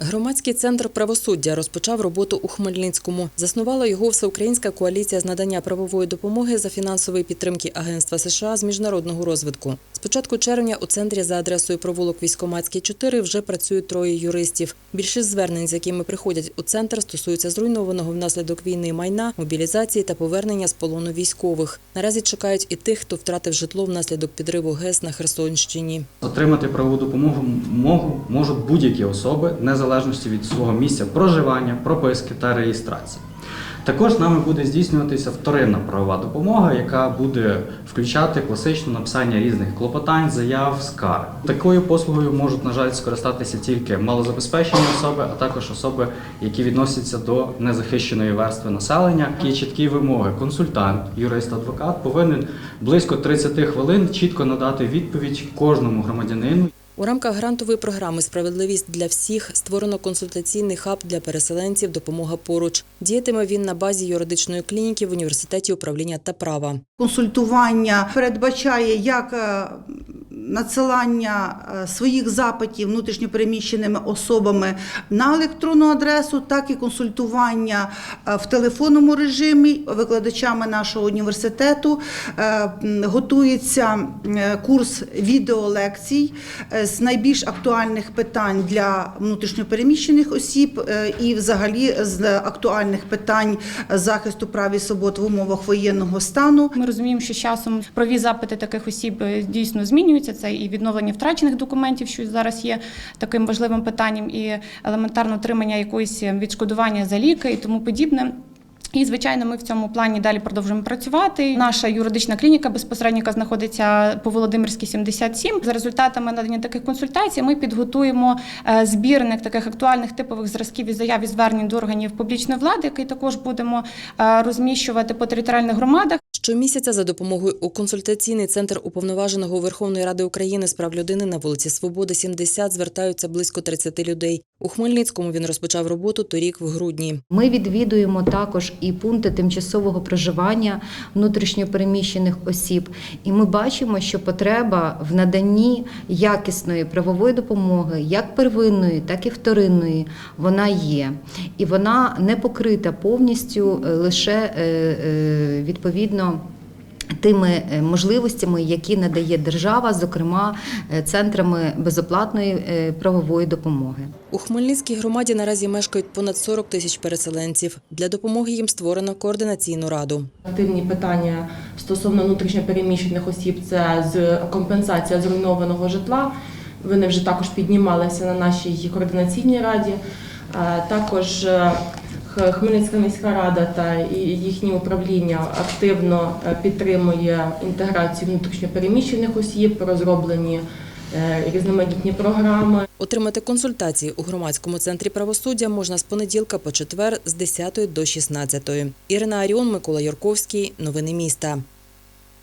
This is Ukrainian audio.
Громадський центр правосуддя розпочав роботу у Хмельницькому. Заснувала його Всеукраїнська коаліція з надання правової допомоги за фінансової підтримки Агентства США з міжнародного розвитку. З початку червня у центрі за адресою провулок Військоматський 4 вже працюють троє юристів. Більшість звернень, з якими приходять у центр, стосуються зруйнованого внаслідок війни майна, мобілізації та повернення з полону військових. Наразі чекають і тих, хто втратив житло внаслідок підриву ГЕС на Херсонщині. Отримати правову допомогу можу- можуть будь-які особи, незалежності від свого місця проживання, прописки та реєстрації. Також нами буде здійснюватися вторинна правова допомога, яка буде включати класичне написання різних клопотань, заяв, скарг. Такою послугою можуть, на жаль, скористатися тільки малозабезпечені особи, а також особи, які відносяться до незахищеної верстви населення. Є чіткі вимоги. Консультант, юрист, адвокат повинен близько 30 хвилин чітко надати відповідь кожному громадянину. У рамках грантової програми Справедливість для всіх створено консультаційний хаб для переселенців Допомога поруч. Діятиме він на базі юридичної клініки в університеті управління та права. Консультування передбачає як е, надсилання е, своїх запитів внутрішньопереміщеними особами на електронну адресу, так і консультування е, в телефонному режимі викладачами нашого університету. Е, Готується курс відеолекцій з найбільш актуальних питань для внутрішньопереміщених осіб і взагалі з актуальних питань захисту прав і свобод в умовах воєнного стану. Ми розуміємо, що з часом праві запити таких осіб дійсно змінюються. Це і відновлення втрачених документів, що зараз є таким важливим питанням, і елементарне отримання якоїсь відшкодування за ліки і тому подібне. І звичайно, ми в цьому плані далі продовжуємо працювати. Наша юридична клініка безпосередньо знаходиться по Володимирській 77. За результатами надання таких консультацій ми підготуємо е, збірник таких актуальних типових зразків і заяв і звернень до органів публічної влади, який також будемо е, розміщувати по територіальних громадах. Щомісяця за допомогою у консультаційний центр уповноваженого Верховної Ради України з прав людини на вулиці Свободи 70 звертаються близько 30 людей. У Хмельницькому він розпочав роботу торік в грудні. Ми відвідуємо також і пункти тимчасового проживання внутрішньопереміщених осіб, і ми бачимо, що потреба в наданні якісної правової допомоги, як первинної, так і вторинної, вона є. І вона не покрита повністю е, лише е, відповідно. Тими е, можливостями, які надає держава, зокрема е, центрами безоплатної е, правової допомоги. У Хмельницькій громаді наразі мешкають понад 40 тисяч переселенців. Для допомоги їм створено координаційну раду. Активні питання стосовно внутрішньопереміщених осіб це з компенсація зруйнованого житла. Вони вже також піднімалися на нашій координаційній раді. Також Хмельницька міська рада та їхнє управління активно е, підтримує інтеграцію внутрішньопереміщених осіб, розроблені е, різноманітні програми. Отримати консультації у громадському центрі правосуддя можна з понеділка по четвер з 10 до 16. Ірина Аріон, Микола Юрковський. Новини міста.